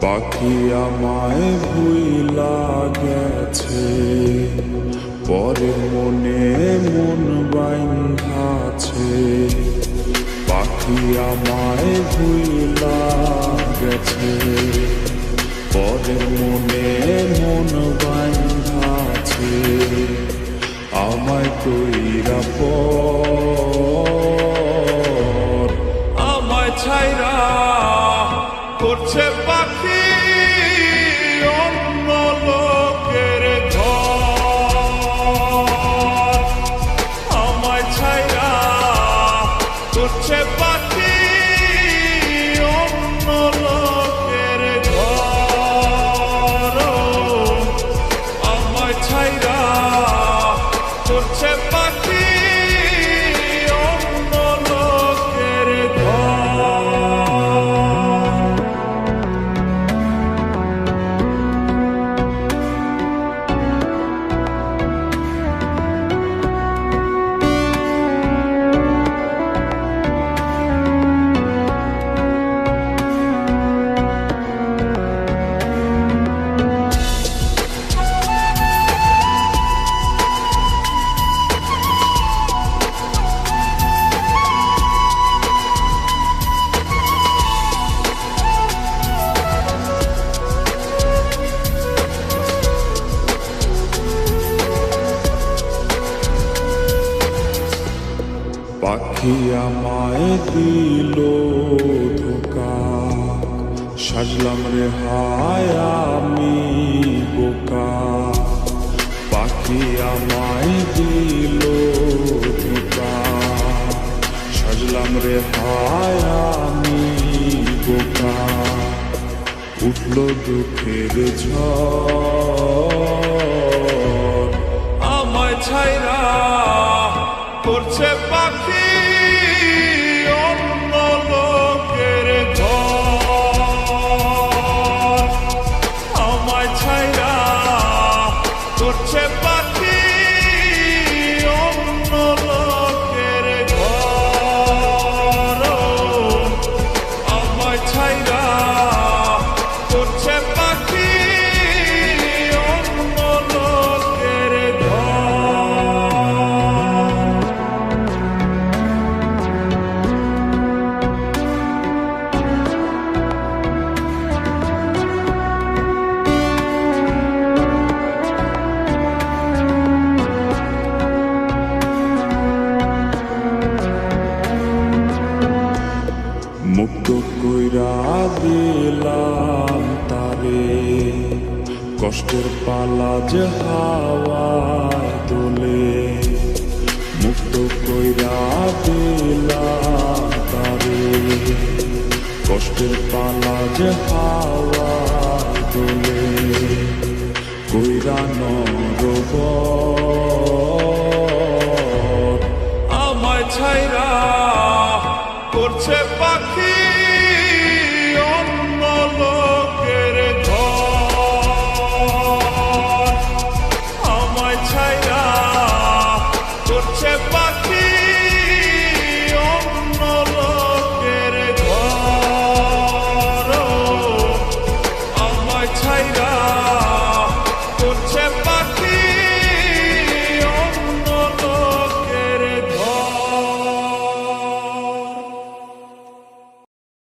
পাখি আমায় ভুইলা গেছে পরে মনে মন বাইন্ধাছে পাখি আমায় ভুইলা গেছে পরে মনে মন বাইন্ধাছে আমায় কইরা পর, আমায় ছাইরা করছে করছে পাখি পাখি আমায় দিল ধোকা। সাজলাম রে হায় আমি বোকা। পাখি আমায় দিল ধোকা। সাজলাম রে হায় আমি বোকা। উঠল দুঃখের ঝড়। ছাইরা করছে পাখি কষ্টের পালা যে হাওয়ায় দোলে মুক্ত কইরা তারে। কষ্টের পালা যে হাওয়ায় দোলে কইরা নরব আমায় ছাইরা করছে